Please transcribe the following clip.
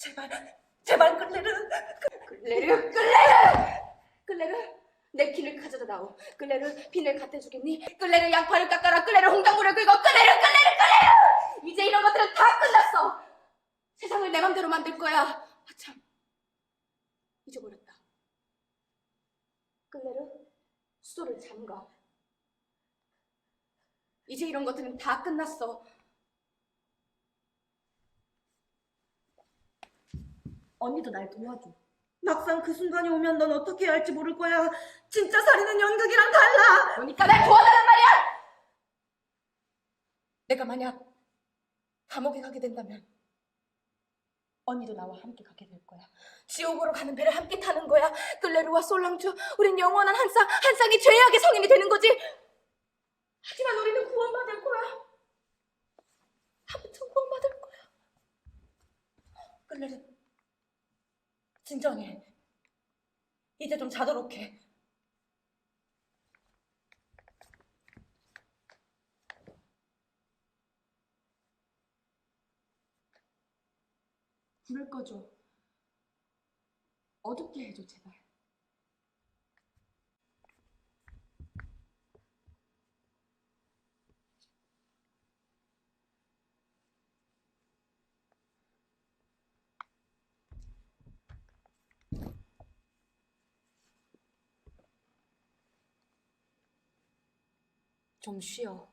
제발, 제발 끌레르. 끌레르 끌레르! 끌레르 내 키를 가져다 다오. 끌레르 비늘 갖다 주겠니? 끌레르 양파를 깎아라. 끌레르 홍당무를 긁어. 끌레르 끌레르 끌레르! 이제 이런 것들은 다 끝났어. 세상을 내 맘대로 만들 거야. 아 참. 잊어버렸다. 끌레르 수도를 잠가. 이제 이런 것들은 다 끝났어 언니도 날 도와줘. 막상 그 순간이 오면 넌 어떻게 해야 할지 모를 거야. 진짜 살인은 연극이랑 달라. 그러니까 날 도와달란 말이야 내가 만약 감옥에 가게 된다면 언니도 나와 함께 가게 될 거야. 지옥으로 가는 배를 함께 타는 거야. 끌레르와 솔랑주, 우린 영원한 한 쌍, 한 쌍이 죄악의 성인이 되는 거지. 하지만 우리는 구원받을 거야. 아무튼 구원받을 거야. 끌레르, 진정해. 이제 좀 자도록 해. 불을 꺼줘. 어둡게 해줘, 제발. 좀 쉬어.